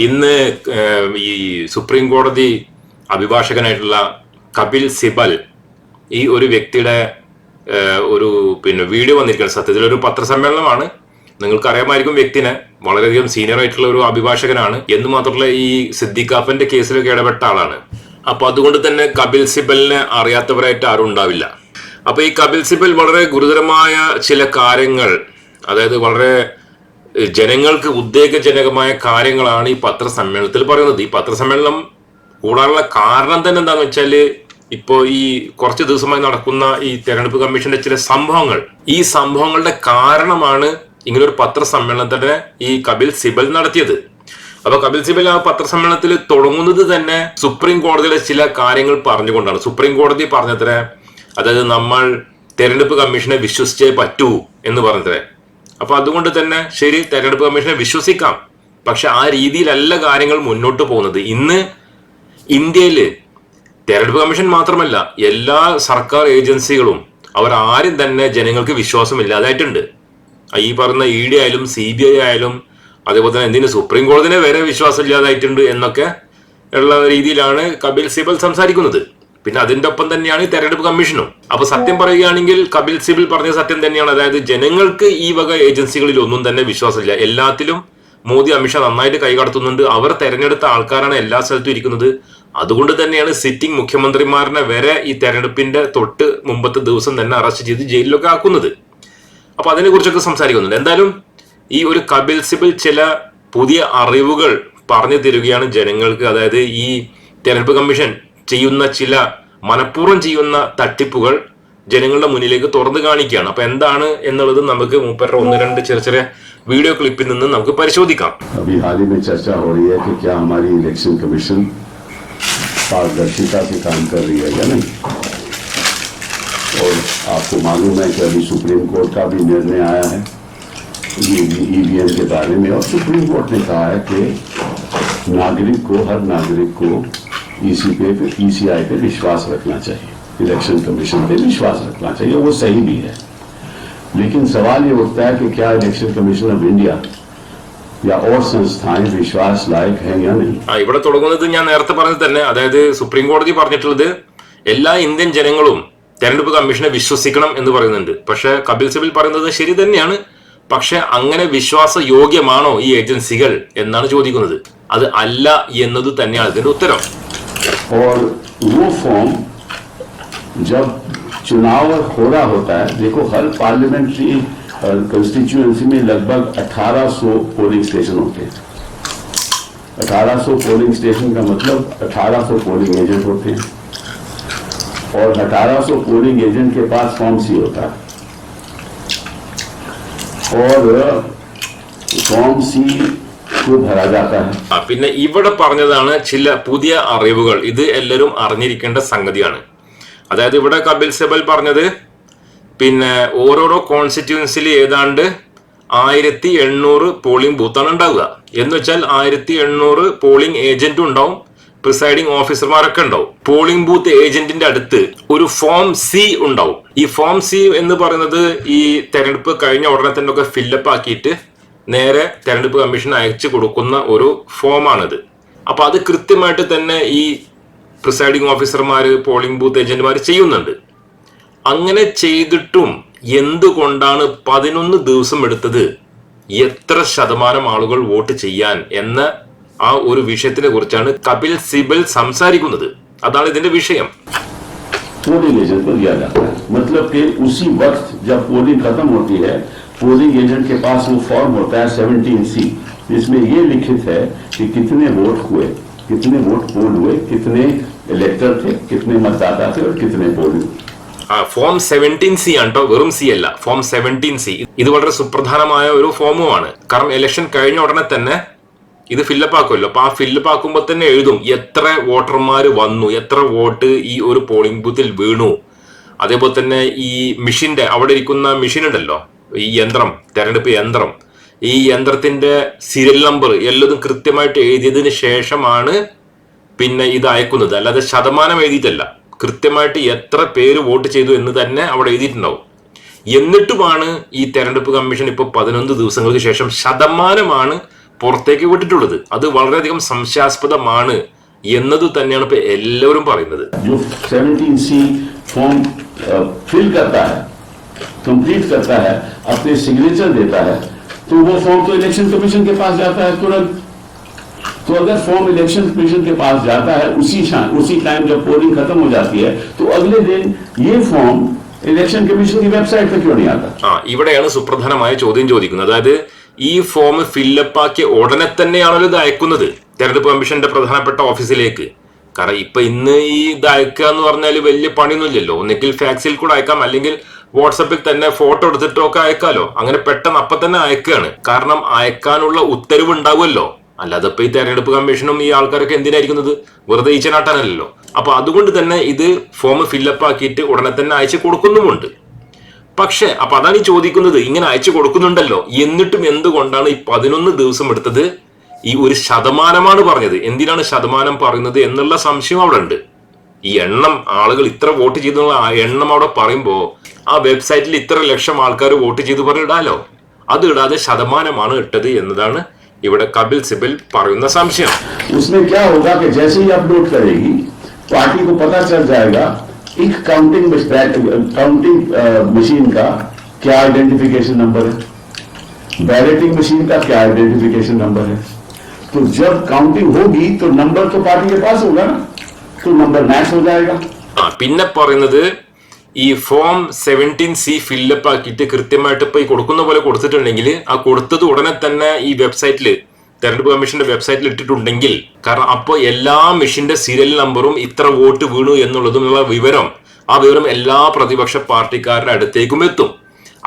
ഇന്ന് ഈ സുപ്രീം കോടതി അഭിഭാഷകനായിട്ടുള്ള കപിൽ സിബൽ ഈ ഒരു വ്യക്തിയുടെ ഒരു പിന്നെ വീഡിയോ വന്നിരിക്കുകയാണ്. സത്യത്തിൽ ഒരു പത്രസമ്മേളനമാണ്. നിങ്ങൾക്ക് അറിയാമായിരിക്കും വ്യക്തിനെ. വളരെയധികം സീനിയർ ആയിട്ടുള്ള ഒരു അഭിഭാഷകനാണ്. എന്ന് മാത്രമല്ല ഈ സിദ്ദിഖാഫന്റെ കേസിലൊക്കെ ഇടപെട്ട ആളാണ്. അപ്പൊ അതുകൊണ്ട് തന്നെ കപിൽ സിബലിനെ അറിയാത്തവരായിട്ട് ആരും ഉണ്ടാവില്ല. അപ്പൊ ഈ കപിൽ സിബൽ വളരെ ഗുരുതരമായ ചില കാര്യങ്ങൾ അതായത് വളരെ ജനങ്ങൾക്ക് ഉദ്വേഗജനകമായ കാര്യങ്ങളാണ് ഈ പത്രസമ്മേളനത്തിൽ പറയുന്നത്. ഈ പത്രസമ്മേളനം കൂടാനുള്ള കാരണം തന്നെ എന്താണെന്ന് വെച്ചാൽ ഇപ്പോ ഈ കുറച്ച് ദിവസമായി നടക്കുന്ന ഈ തെരഞ്ഞെടുപ്പ് കമ്മീഷന്റെ ചില സംഭവങ്ങൾ. ഈ സംഭവങ്ങളുടെ കാരണമാണ് ഇങ്ങനെ ഒരു പത്രസമ്മേളനത്തിന് ഈ കപിൽ സിബൽ നടത്തിയത്. അപ്പൊ കപിൽ സിബൽ ആ പത്രസമ്മേളനത്തിൽ തുടങ്ങുന്നത് തന്നെ സുപ്രീം കോടതിയിലെ ചില കാര്യങ്ങൾ പറഞ്ഞുകൊണ്ടാണ്. സുപ്രീം കോടതി പറഞ്ഞത്രേ അതായത് നമ്മൾ തെരഞ്ഞെടുപ്പ് കമ്മീഷനെ വിശ്വസിച്ചേ പറ്റൂ എന്ന് പറഞ്ഞത്രേ. അപ്പൊ അതുകൊണ്ട് തന്നെ ശരി തെരഞ്ഞെടുപ്പ് കമ്മീഷനെ വിശ്വസിക്കാം. പക്ഷെ ആ രീതിയിലല്ല കാര്യങ്ങൾ മുന്നോട്ട് പോകുന്നത്. ഇന്ന് ഇന്ത്യയിൽ തെരഞ്ഞെടുപ്പ് കമ്മീഷൻ മാത്രമല്ല എല്ലാ സർക്കാർ ഏജൻസികളും അവർ ആരും തന്നെ ജനങ്ങൾക്ക് വിശ്വാസമില്ലാതായിട്ടുണ്ട്. ഈ പറയുന്ന ഇ ഡി ആയാലും സി ബി ഐ ആയാലും അതേപോലെ തന്നെ എന്തിനു സുപ്രീം കോടതിനെ വരെ വിശ്വാസമില്ലാതായിട്ടുണ്ട് എന്നൊക്കെ ഉള്ള രീതിയിലാണ് കപിൽ സിബൽ സംസാരിക്കുന്നത്. പിന്നെ അതിന്റെ ഒപ്പം തന്നെയാണ് തെരഞ്ഞെടുപ്പ് കമ്മീഷനും. അപ്പൊ സത്യം പറയുകയാണെങ്കിൽ കപിൽ സിബിൽ പറഞ്ഞ സത്യം തന്നെയാണ്. അതായത് ജനങ്ങൾക്ക് ഈ വക ഏജൻസികളിൽ ഒന്നും തന്നെ വിശ്വാസമില്ല. എല്ലാത്തിലും മോദി അമിത്ഷാ നന്നായിട്ട് കൈകടത്തുന്നുണ്ട് അവർ തെരഞ്ഞെടുത്ത ആൾക്കാരാണ് എല്ലാ സ്ഥലത്തും ഇരിക്കുന്നത്. അതുകൊണ്ട് തന്നെയാണ് സിറ്റിംഗ് മുഖ്യമന്ത്രിമാരനെ വരെ ഈ തെരഞ്ഞെടുപ്പിന്റെ തൊട്ട് മുമ്പത്തെ ദിവസം തന്നെ അറസ്റ്റ് ചെയ്ത് ജയിലിലൊക്കെ ആക്കുന്നത്. അപ്പൊ അതിനെ കുറിച്ചൊക്കെ സംസാരിക്കുന്നുണ്ട്. എന്തായാലും ഈ ഒരു കപിൽ സിബൽ ചില പുതിയ അറിവുകൾ പറഞ്ഞു തരികയാണ് ജനങ്ങൾക്ക്. അതായത് ഈ തെരഞ്ഞെടുപ്പ് കമ്മീഷൻ ചെയ്യുന്ന ചില മനഃപൂർവ്വം ചെയ്യുന്ന തട്ടിപ്പുകൾ ജനങ്ങളുടെ മുന്നിലേക്ക് തുറന്നു കാണിക്കുകയാണ് അപ്പൊ എന്താണ് എന്നുള്ളത് നമുക്ക് മൂപ്പരുടെ ഒന്ന് രണ്ട് ചെറിയ ചെറിയ വീഡിയോ ക്ലിപ്പിൽ നിന്ന് നമുക്ക് പരിശോധിക്കാം अभी हाल ही में चर्चा हो रही है कि क्या हमारी इलेक्शन कमीशन पारदर्शिता से काम कर रही है या नहीं और आपको मालूम है कि अभी सुप्रीम कोर्ट का भी निर्णय आया है ईवीएम के बारे में और सुप्रीम कोर्ट ने कहा है कि नागरिक को हर नागरिक को ईसी पे ईसीआई पे विश्वास रखना चाहिए इलेक्शन कमीशन पे विश्वास रखना चाहिए वो सही भी है लेकिन सवाल ये उठता है कि क्या इलेक्शन कमीशन ऑफ इंडिया या और संस्थाएं विश्वास लायक हैं या नहीं ആ ഇവിടെ തുടങ്ങുന്നത് ഞാൻ നേരത്തെ പറഞ്ഞത് തന്നെ അതായത് സുപ്രീം കോടതി പറഞ്ഞിട്ടുള്ളത് എല്ലാ ഇന്ത്യൻ ജനങ്ങളും തെരഞ്ഞെടുപ്പ് കമ്മീഷനെ വിശ്വസിക്കണം എന്ന് പറയുന്നുണ്ട് പക്ഷെ കപിൽ സിബൽ പറയുന്നത് ശരി തന്നെയാണ് പക്ഷെ അങ്ങനെ വിശ്വാസ യോഗ്യമാണോ ഈ ഏജൻസികൾ എന്നാണ് ചോദിക്കുന്നത് അത് അല്ല എന്നത് തന്നെയാണ് ഇതിന്റെ ഉത്തരം और वो फॉर्म जब चुनाव हो रहा होता है, देखो हर पार्लियामेंट्री कंस्टिट्यूएंसी में लगभग 1800 पोलिंग स्टेशन होते हैं। 1800 पोलिंग स्टेशन का मतलब 1800 पोलिंग एजेंट होते हैं। और 1800 पोलिंग एजेंट के पास फॉर्म सी होता है। और फॉर्म सी പിന്നെ ഇവിടെ പറഞ്ഞതാണ് ചില പുതിയ അറിവുകൾ. ഇത് എല്ലാവരും അറിഞ്ഞിരിക്കേണ്ട സംഗതിയാണ്. അതായത് ഇവിടെ കപിൽ സിബൽ പറഞ്ഞത് പിന്നെ ഓരോരോ കോൺസ്റ്റിറ്റ്യുവൻസിൽ ഏതാണ്ട് ആയിരത്തി എണ്ണൂറ് പോളിംഗ് ബൂത്താണ് ഉണ്ടാവുക. എന്ന് വെച്ചാൽ ആയിരത്തി എണ്ണൂറ് പോളിംഗ് ഏജന്റും ഉണ്ടാവും പ്രിസൈഡിംഗ് ഓഫീസർമാരൊക്കെ ഉണ്ടാവും. പോളിംഗ് ബൂത്ത് ഏജന്റിന്റെ അടുത്ത് ഒരു ഫോം സി ഉണ്ടാവും. ഈ ഫോം സി എന്ന് പറയുന്നത് ഈ തെരഞ്ഞെടുപ്പ് കഴിഞ്ഞ ഉടനെ തന്നെ ഒക്കെ ഫില്ലപ്പ് ആക്കിയിട്ട് നേരെ തെരഞ്ഞെടുപ്പ് കമ്മീഷൻ അയച്ചു കൊടുക്കുന്ന ഒരു ഫോമാണിത്. അപ്പൊ അത് കൃത്യമായിട്ട് തന്നെ ഈ പ്രിസൈഡിംഗ് ഓഫീസർമാർ പോളിംഗ് ബൂത്ത് ഏജന്റുമാർ ചെയ്യുന്നുണ്ട്. അങ്ങനെ ചെയ്തിട്ടും എന്തുകൊണ്ടാണ് പതിനൊന്ന് ദിവസം എടുത്തത്? എത്ര ശതമാനം ആളുകൾ വോട്ട് ചെയ്യാൻ എന്ന ആ ഒരു വിഷയത്തിനെ കുറിച്ചാണ് കപിൽ സിബൽ സംസാരിക്കുന്നത്. അതാണ് ഇതിന്റെ വിഷയം. पोलिंग एजेंट को दिया जाता है मतलब कि उसी वक्त जब पोलिंग खत्म होती है पोलिंग एजेंट के पास वो फॉर्म होता है 17 सी जिसमें ये लिखित है कि कितने वोट हुए कितने वोट पोल हुए कितने इलेक्टर थे कितने मतदाता थे और कितने पोलिंग ആ ഫോം സെവൻറ്റീൻ സി ആണ് കേട്ടോ വെറും സി അല്ല ഫോം സെവൻറ്റീൻ സി ഇത് വളരെ സുപ്രധാനമായ ഒരു ഫോമുമാണ് കാരണം ഇലക്ഷൻ കഴിഞ്ഞ ഉടനെ തന്നെ ഇത് ഫില്ലപ്പ് ആക്കുമല്ലോ. അപ്പൊ ആ ഫില്ലപ്പ് ആക്കുമ്പോൾ തന്നെ എഴുതും എത്ര വോട്ടർമാർ വന്നു എത്ര വോട്ട് ഈ ഒരു പോളിംഗ് ബൂത്തിൽ വീണു. അതേപോലെ തന്നെ ഈ മെഷീന്റെ അവിടെ ഇരിക്കുന്ന മെഷീൻ ഉണ്ടല്ലോ ഈ യന്ത്രം തെരഞ്ഞെടുപ്പ് യന്ത്രം. ഈ യന്ത്രത്തിന്റെ സീരിയൽ നമ്പർ എല്ലതും കൃത്യമായിട്ട് എഴുതിയതിന് ശേഷമാണ് പിന്നെ ഇത് അയക്കുന്നത്. അല്ലാതെ ശതമാനം എഴുതിയിട്ടല്ല. കൃത്യമായിട്ട് എത്ര പേര് വോട്ട് ചെയ്തു എന്ന് തന്നെ അവിടെ എഴുതിയിട്ടുണ്ടാവും. എന്നിട്ടുമാണ് ഈ തെരഞ്ഞെടുപ്പ് കമ്മീഷൻ ഇപ്പോൾ പതിനൊന്ന് ദിവസങ്ങൾക്ക് ശേഷം ശതമാനമാണ് പുറത്തേക്ക് വിട്ടിട്ടുള്ളത് അത് വളരെയധികം സംശയാസ്പദമാണ് എന്നത് തന്നെയാണ് ഇപ്പൊ എല്ലാവരും പറയുന്നത് जो 17 सी फॉर्म फिल करता है कंप्लीट करता है अपने सिग्नेचर देता है तो वो फॉर्म तो इलेक्शन कमीशन के पास जाता है तुरंत तो अगर फॉर्म इलेक्शन कमीशन के पास जाता है उसी क्षण उसी टाइम जब पोलिंग खत्म हो जाती है तो अगले दिन ये फॉर्म इलेक्शन कमीशन की वेबसाइट पर क्यों नहीं आता ആ ഇവിടെയാണ് സുപ്രധാനമായ ചോദ്യം ചോദിക്കുന്നത് അതായത് ഈ ഫോം ഫില്ലപ്പ് ആക്കിയ ഉടനെ തന്നെയാണല്ലോ ഇത് അയക്കുന്നത്. തെരഞ്ഞെടുപ്പ് കമ്മീഷന്റെ പ്രധാനപ്പെട്ട ഓഫീസിലേക്ക്. കാരണം ഇപ്പൊ ഇന്ന് ഈ ഇത് അയക്കുക എന്ന് പറഞ്ഞാൽ വലിയ പണിയൊന്നുമില്ലല്ലോ. ഒന്നെങ്കിൽ ഫാക്സിൽ കൂടെ അയക്കാം. അല്ലെങ്കിൽ വാട്സപ്പിൽ തന്നെ ഫോട്ടോ എടുത്തിട്ടോ ഒക്കെ അയക്കാലോ. അങ്ങനെ പെട്ടെന്ന് അപ്പൊ തന്നെ അയക്കുകയാണ്. കാരണം അയക്കാനുള്ള ഉത്തരവ് ഉണ്ടാവുമല്ലോ. അല്ലാതെ ഇപ്പൊ ഈ തെരഞ്ഞെടുപ്പ് കമ്മീഷനും ഈ ആൾക്കാരൊക്കെ എന്തിനായിരിക്കുന്നത്? വെറുതെ ഈച്ചനാട്ടാനല്ലോ അപ്പൊ അതുകൊണ്ട് തന്നെ ഇത് ഫോം ഫില്ലപ്പ് ആക്കിയിട്ട് ഉടനെ തന്നെ അയച്ചു കൊടുക്കുന്നുമുണ്ട്. പക്ഷെ അപ്പൊ അതാണ് ഈ ചോദിക്കുന്നത്. ഇങ്ങനെ അയച്ചു കൊടുക്കുന്നുണ്ടല്ലോ. എന്നിട്ടും എന്തുകൊണ്ടാണ് ഈ പതിനൊന്ന് ദിവസം എടുത്തത്? ഈ ഒരു ശതമാനമാണ് പറഞ്ഞത്. എന്തിനാണ് ശതമാനം പറയുന്നത് എന്നുള്ള സംശയം അവിടെ ഉണ്ട്. ഈ എണ്ണം ആളുകൾ ഇത്ര വോട്ട് ചെയ്തെന്നുള്ള ആ എണ്ണം അവിടെ പറയുമ്പോൾ ആ വെബ്സൈറ്റിൽ ഇത്ര ലക്ഷം ആൾക്കാർ വോട്ട് ചെയ്ത് പറഞ്ഞിടാലോ അത് ഇടാതെ ശതമാനമാണ് ഇട്ടത് എന്നതാണ് ഇവിടെ കപിൽ സിബൽ പറയുന്ന സംശയം. പാർട്ടി क्या होगा कि जैसे ही अपलोड करेगी पार्टी को पता चल जाएगा एक काउंटिंग काउंटिंग मशीन का क्या आइडेंटिफिकेशन नंबर है बैलेटिंग मशीन का क्या आइडेंटिफिकेशन नंबर है तो जब काउंटिंग होगी तो नंबर तो पार्टी के पास होगा ना तो नंबर मैच हो जाएगा ആ പിന്നെ പറയുന്നത് ഈ ഫോം സെവൻറ്റീൻ സി ഫില്ലപ്പ് ആക്കിയിട്ട് കൃത്യമായിട്ട് ഇപ്പൊ ഈ കൊടുക്കുന്ന പോലെ കൊടുത്തിട്ടുണ്ടെങ്കിൽ ആ കൊടുത്തത് ഉടനെ തന്നെ ഈ വെബ്സൈറ്റിൽ തെരഞ്ഞെടുപ്പ് കമ്മീഷന്റെ വെബ്സൈറ്റിൽ ഇട്ടിട്ടുണ്ടെങ്കിൽ കാരണം അപ്പോൾ എല്ലാ മെഷീന്റെ സീരിയൽ നമ്പറും ഇത്ര വോട്ട് വീണു എന്നുള്ളതുമുള്ള വിവരം ആ വിവരം എല്ലാ പ്രതിപക്ഷ പാർട്ടിക്കാരുടെ അടുത്തേക്കും എത്തും.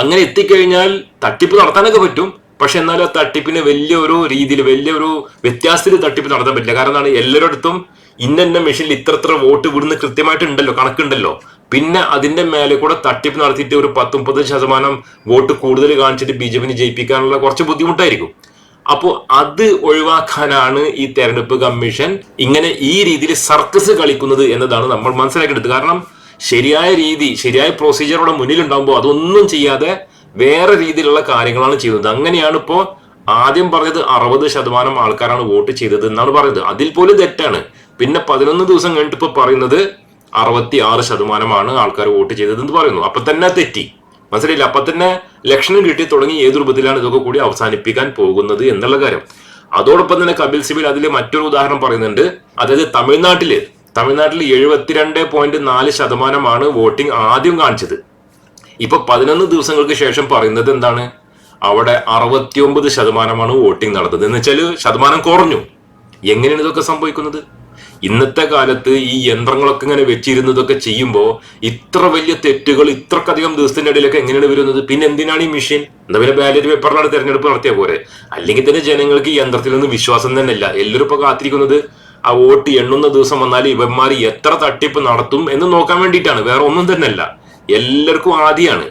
അങ്ങനെ എത്തിക്കഴിഞ്ഞാൽ തട്ടിപ്പ് നടത്താനൊക്കെ പറ്റും. പക്ഷെ എന്നാൽ ആ തട്ടിപ്പിന് വലിയൊരു രീതിയിൽ വലിയൊരു വ്യത്യാസത്തിൽ തട്ടിപ്പ് നടത്താൻ പറ്റില്ല. കാരണം എന്താണ്? എല്ലായിടത്തും ഇന്ന മെഷീനിൽ ഇത്ര ഇത്ര വോട്ട് വിടുന്ന കൃത്യമായിട്ടുണ്ടല്ലോ കണക്കുണ്ടല്ലോ. പിന്നെ അതിന്റെ മേലെ കൂടെ തട്ടിപ്പ് നടത്തിയിട്ട് ഒരു പത്തൊമ്പത് ശതമാനം വോട്ട് കൂടുതൽ കാണിച്ചിട്ട് ബി ജെ പിന് ജയിപ്പിക്കാനുള്ള കുറച്ച് ബുദ്ധിമുട്ടായിരിക്കും. അപ്പോൾ അത് ഒഴിവാക്കാനാണ് ഈ തെരഞ്ഞെടുപ്പ് കമ്മീഷൻ ഇങ്ങനെ ഈ രീതിയിൽ സർക്കസ് കളിക്കുന്നത് എന്നതാണ് നമ്മൾ മനസ്സിലാക്കേണ്ടത്. കാരണം ശരിയായ രീതി ശരിയായ പ്രൊസീജിയറോടെ മുന്നിലുണ്ടാകുമ്പോൾ അതൊന്നും ചെയ്യാതെ വേറെ രീതിയിലുള്ള കാര്യങ്ങളാണ് ചെയ്യുന്നത്. അങ്ങനെയാണ് ഇപ്പോൾ ആദ്യം പറഞ്ഞത് അറുപത് ശതമാനം ആൾക്കാരാണ് വോട്ട് ചെയ്തത് എന്നാണ് പറയുന്നത്. അതിൽ പോലും തെറ്റാണ്. പിന്നെ പതിനൊന്ന് ദിവസം കഴിഞ്ഞിട്ട് ഇപ്പൊ പറയുന്നത് അറുപത്തി ആറ് ശതമാനമാണ് ആൾക്കാർ വോട്ട് ചെയ്തത് എന്ന് പറയുന്നു. അപ്പൊ തന്നെ തെറ്റി. മനസ്സിലായില്ല? അപ്പൊ തന്നെ ലക്ഷണം കിട്ടി തുടങ്ങി ഏത് രൂപത്തിലാണ് ഇതൊക്കെ കൂടി അവസാനിപ്പിക്കാൻ പോകുന്നത് എന്നുള്ള കാര്യം. അതോടൊപ്പം തന്നെ കപിൽ സിബിൽ അതിൽ മറ്റൊരു ഉദാഹരണം പറയുന്നുണ്ട്. അതായത് തമിഴ്നാട്ടിൽ തമിഴ്നാട്ടിൽ എഴുപത്തിരണ്ട് പോയിന്റ് നാല് ശതമാനമാണ് വോട്ടിംഗ് ആദ്യം കാണിച്ചത്. ഇപ്പൊ പതിനൊന്ന് ദിവസങ്ങൾക്ക് ശേഷം പറയുന്നത് എന്താണ്? അവിടെ അറുപത്തിയൊമ്പത് ശതമാനമാണ് വോട്ടിംഗ് നടന്നത്. എന്ന് വെച്ചാൽ ശതമാനം കുറഞ്ഞു. എങ്ങനെയാണ് ഇതൊക്കെ സംഭവിക്കുന്നത്? ഇന്നത്തെ കാലത്ത് ഈ യന്ത്രങ്ങളൊക്കെ ഇങ്ങനെ വെച്ചിരുന്നതൊക്കെ ചെയ്യുമ്പോൾ ഇത്ര വലിയ തെറ്റുകൾ ഇത്രക്കധികം ദിവസത്തിന്റെ ഇടയിലൊക്കെ എങ്ങനെയാണ് വരുന്നത്? പിന്നെ എന്തിനാണ് ഈ മെഷീൻ? എന്താ പിന്നെ ബാലറ്റ് പേപ്പറിലാണ് തെരഞ്ഞെടുപ്പ് നടത്തിയ പോരെ? അല്ലെങ്കിൽ തന്നെ ജനങ്ങൾക്ക് ഈ യന്ത്രത്തിലൊന്നും വിശ്വാസം തന്നെ ഇല്ല. എല്ലാവരും ഇപ്പൊ കാത്തിരിക്കുന്നത് ആ വോട്ട് എണ്ണുന്ന ദിവസം വന്നാൽ ഇവന്മാർ എത്ര തട്ടിപ്പ് നടത്തും എന്ന് നോക്കാൻ വേണ്ടിയിട്ടാണ്. വേറെ ഒന്നും തന്നെ അല്ല. എല്ലാവർക്കും ആദ്യമാണ്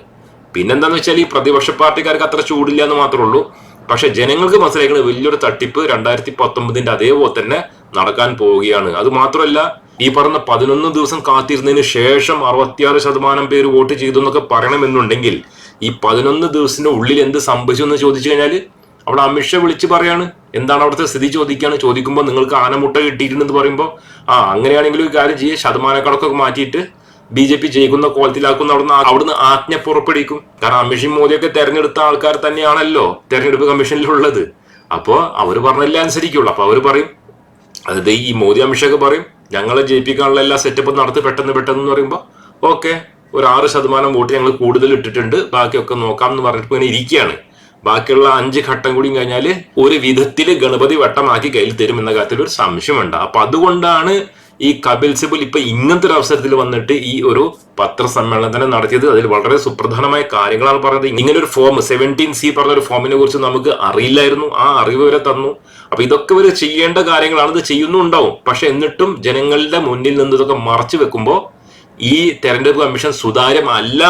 പിന്നെന്താന്ന് വെച്ചാൽ ഈ പ്രതിപക്ഷ പാർട്ടിക്കാർക്ക് അത്ര ചൂടില്ല എന്ന് മാത്രമേ ഉള്ളൂ. പക്ഷെ ജനങ്ങൾക്ക് മനസ്സിലാക്കുന്നത് വലിയൊരു തട്ടിപ്പ് രണ്ടായിരത്തി പത്തൊമ്പതിന്റെ അതേപോലെ തന്നെ നടക്കാൻ പോവുകയാണ്. അത് മാത്രമല്ല ഈ പറഞ്ഞ പതിനൊന്ന് ദിവസം കാത്തിരുന്നതിന് ശേഷം അറുപത്തിയാറ് ശതമാനം പേര് വോട്ട് ചെയ്തു എന്നൊക്കെ പറയണമെന്നുണ്ടെങ്കിൽ ഈ പതിനൊന്ന് ദിവസത്തിന്റെ ഉള്ളിൽ എന്ത് സംഭവിച്ചു എന്ന് ചോദിച്ചു കഴിഞ്ഞാൽ അവിടെ അമിത്ഷാ വിളിച്ച് പറയാണ്. എന്താണ് അവിടുത്തെ സ്ഥിതി ചോദിക്കുകയാണ്. ചോദിക്കുമ്പോൾ നിങ്ങൾക്ക് ആനമുട്ട കിട്ടിയിട്ടുണ്ടെന്ന് പറയുമ്പോൾ ആ അങ്ങനെയാണെങ്കിൽ ഒരു കാര്യം ചെയ്യുക ശതമാന കണക്കൊക്കെ മാറ്റിയിട്ട് ബി ജെ പി ജയിക്കുന്ന കോലത്തിലാക്കുന്ന അവിടുന്ന് അവിടുന്ന് ആജ്ഞ പുറപ്പെടുവിക്കും. കാരണം അമിഷി മോദിയൊക്കെ തെരഞ്ഞെടുത്ത ആൾക്കാർ തന്നെയാണല്ലോ തെരഞ്ഞെടുപ്പ് കമ്മീഷനിലുള്ളത്. അപ്പോ അവർ പറഞ്ഞല്ലേ അനുസരിക്കുള്ളൂ. അപ്പൊ അവർ പറയും അതായത് ഈ മോദി അമിത്ഷാക്ക് പറയും ഞങ്ങളെ ജയിപ്പിക്കാനുള്ള എല്ലാ സെറ്റപ്പും നടത്തി പെട്ടെന്ന് പെട്ടെന്ന് എന്ന് പറയുമ്പോൾ ഓക്കെ ഒരു ആറ് ശതമാനം വോട്ട് ഞങ്ങൾ കൂടുതൽ ഇട്ടിട്ടുണ്ട് ബാക്കിയൊക്കെ നോക്കാം എന്ന് പറഞ്ഞിട്ട് ഇങ്ങനെ ഇരിക്കുകയാണ്. ബാക്കിയുള്ള അഞ്ച് ഘട്ടം കൂടി കഴിഞ്ഞാൽ ഒരു വിധത്തിൽ ഗണപതി വട്ടമാക്കി കയ്യിൽ തരും എന്ന കാര്യത്തിൽ ഒരു സംശയമുണ്ട്. അപ്പൊ അതുകൊണ്ടാണ് ഈ കപിൽ സിബൽ ഇപ്പൊ ഇങ്ങനത്തെ ഒരു അവസരത്തിൽ വന്നിട്ട് ഈ ഒരു പത്രസമ്മേളനം തന്നെ നടത്തിയത് അതിൽ വളരെ സുപ്രധാനമായ കാര്യങ്ങളാണ് പറഞ്ഞത്. ഇങ്ങനെ ഒരു ഫോം സെവന്റീൻ സി പറഞ്ഞ ഒരു ഫോമിനെ കുറിച്ച് നമുക്ക് അറിയില്ലായിരുന്നു. ആ അറിവ് വരെ തന്നു. അപ്പൊ ഇതൊക്കെ വരെ ചെയ്യേണ്ട കാര്യങ്ങളാണ് ഇത് ചെയ്യുന്നുണ്ടാവും. പക്ഷെ എന്നിട്ടും ജനങ്ങളുടെ മുന്നിൽ നിന്ന് ഇതൊക്കെ മറച്ചു വെക്കുമ്പോൾ ഈ തെരഞ്ഞെടുപ്പ് കമ്മീഷൻ സുതാര്യമല്ല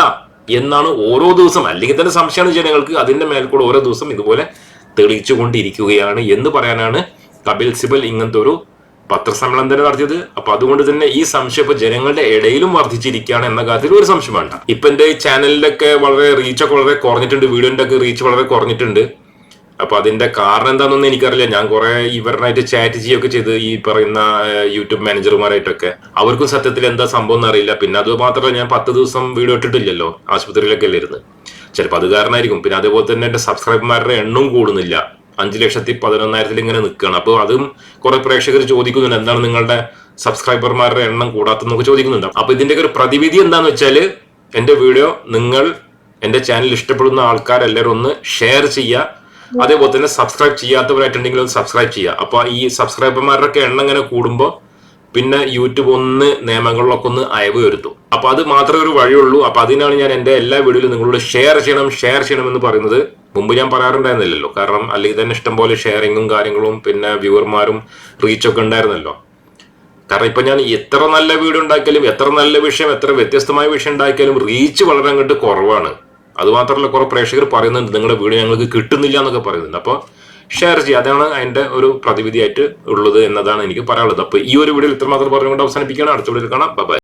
എന്നാണ് ഓരോ ദിവസം അല്ലെങ്കിൽ തന്നെ സംശയമാണ് ജനങ്ങൾക്ക് അതിന്റെ മേൽക്കൂടെ ഓരോ ദിവസം ഇതുപോലെ തെളിയിച്ചുകൊണ്ടിരിക്കുകയാണ് എന്ന് പറയാനാണ് കപിൽ സിബൽ ഇങ്ങനത്തെ ഒരു പത്രസമ്മേളനം തന്നെ നടത്തിയത്. അപ്പൊ അതുകൊണ്ട് തന്നെ ഈ സംശയം ഇപ്പൊ ജനങ്ങളുടെ ഇടയിലും വർദ്ധിച്ചിരിക്കുകയാണ് എന്ന കാര്യത്തിൽ ഒരു സംശയം വേണ്ട. ഇപ്പൊ എന്റെ ചാനലിലൊക്കെ വളരെ റീച്ചൊക്കെ വളരെ കുറഞ്ഞിട്ടുണ്ട്. വീഡിയോന്റെ ഒക്കെ റീച്ച് വളരെ കുറഞ്ഞിട്ടുണ്ട്. അപ്പൊ അതിന്റെ കാരണം എന്താണെന്നൊന്നും എനിക്കറിയില്ല. ഞാൻ കുറെ ഇവരുമായിട്ട് ചാറ്റ് ചെയ്യുകയൊക്കെ ചെയ്ത് ഈ പറയുന്ന യൂട്യൂബ് മാനേജർമാരായിട്ടൊക്കെ അവർക്കും സത്യത്തിൽ എന്താ സംഭവം എന്നറിയില്ല പിന്നെ അത് മാത്രമല്ല ഞാൻ പത്ത് ദിവസം വീഡിയോ ഇട്ടിട്ടില്ലല്ലോ. ആശുപത്രിയിലൊക്കെ അല്ലേ ഇരുന്ന്. ചിലപ്പോൾ അത് കാരണമായിരിക്കും. പിന്നെ അതേപോലെ തന്നെ എന്റെ സബ്സ്ക്രൈബർമാരുടെ എണ്ണവും കൂടുന്നില്ല. അഞ്ചു ലക്ഷത്തി പതിനൊന്നായിരത്തിൽ ഇങ്ങനെ നിൽക്കുകയാണ്. അപ്പോൾ അതും കുറെ പ്രേക്ഷകർ ചോദിക്കുന്നുണ്ട് എന്താണ് നിങ്ങളുടെ സബ്സ്ക്രൈബർമാരുടെ എണ്ണം കൂടാത്തെന്നൊക്കെ ചോദിക്കുന്നുണ്ട്. അപ്പൊ ഇതിന്റെ ഒരു പ്രതിവിധി എന്താന്ന് വെച്ചാൽ എന്റെ വീഡിയോ നിങ്ങൾ എന്റെ ചാനൽ ഇഷ്ടപ്പെടുന്ന ആൾക്കാരെല്ലാവരും ഒന്ന് ഷെയർ ചെയ്യുക. അതേപോലെ തന്നെ സബ്സ്ക്രൈബ് ചെയ്യാത്തവരായിട്ടുണ്ടെങ്കിൽ ഒന്ന് സബ്സ്ക്രൈബ് ചെയ്യുക. അപ്പൊ ഈ സബ്സ്ക്രൈബർമാരുടെ എണ്ണം ഇങ്ങനെ കൂടുമ്പോൾ പിന്നെ യൂട്യൂബ് ഒന്ന് നിയമങ്ങളിലൊക്കെ ഒന്ന് അയവ് വരുത്തും. അപ്പൊ അത് മാത്രമേ ഒരു വഴിയുള്ളൂ. അപ്പൊ അതിനാണ് ഞാൻ എന്റെ എല്ലാ വീഡിയോയിലും നിങ്ങളോട് ഷെയർ ചെയ്യണം ഷെയർ ചെയ്യണം എന്ന് പറയുന്നത്. മുമ്പ് ഞാൻ പറയാറുണ്ടായിരുന്നില്ലല്ലോ. കാരണം അല്ലെങ്കിൽ തന്നെ ഇഷ്ടംപോലെ ഷെയറിങ്ങും കാര്യങ്ങളും പിന്നെ വ്യൂവർമാരും റീച്ചൊക്കെ ഉണ്ടായിരുന്നല്ലോ. കാരണം ഇപ്പൊ ഞാൻ എത്ര നല്ല വീഡിയോ ഉണ്ടാക്കിയാലും എത്ര നല്ല വിഷയം എത്ര വ്യത്യസ്തമായ വിഷയം ഉണ്ടാക്കിയാലും റീച്ച് വളരെ അങ്ങോട്ട് കുറവാണ്. അതുമാത്രമല്ല കുറെ പ്രേക്ഷകർ പറയുന്നുണ്ട് നിങ്ങളുടെ വീഡിയോ ഞങ്ങൾക്ക് കിട്ടുന്നില്ല എന്നൊക്കെ പറയുന്നുണ്ട്. അപ്പോൾ ഷെയർ ചെയ്യുക. അതാണ് അതിന്റെ ഒരു പ്രതിവിധിയായിട്ട് ഉള്ളത് എന്നതാണ് എനിക്ക് പറയാനുള്ളത്. അപ്പൊ ഈ ഒരു വീഡിയോ ഇത്രമാത്രം പറഞ്ഞുകൊണ്ട് അവസാനിപ്പിക്കുകയാണ്. അടുത്ത വീഡിയോയിൽ കാണാം. ബൈ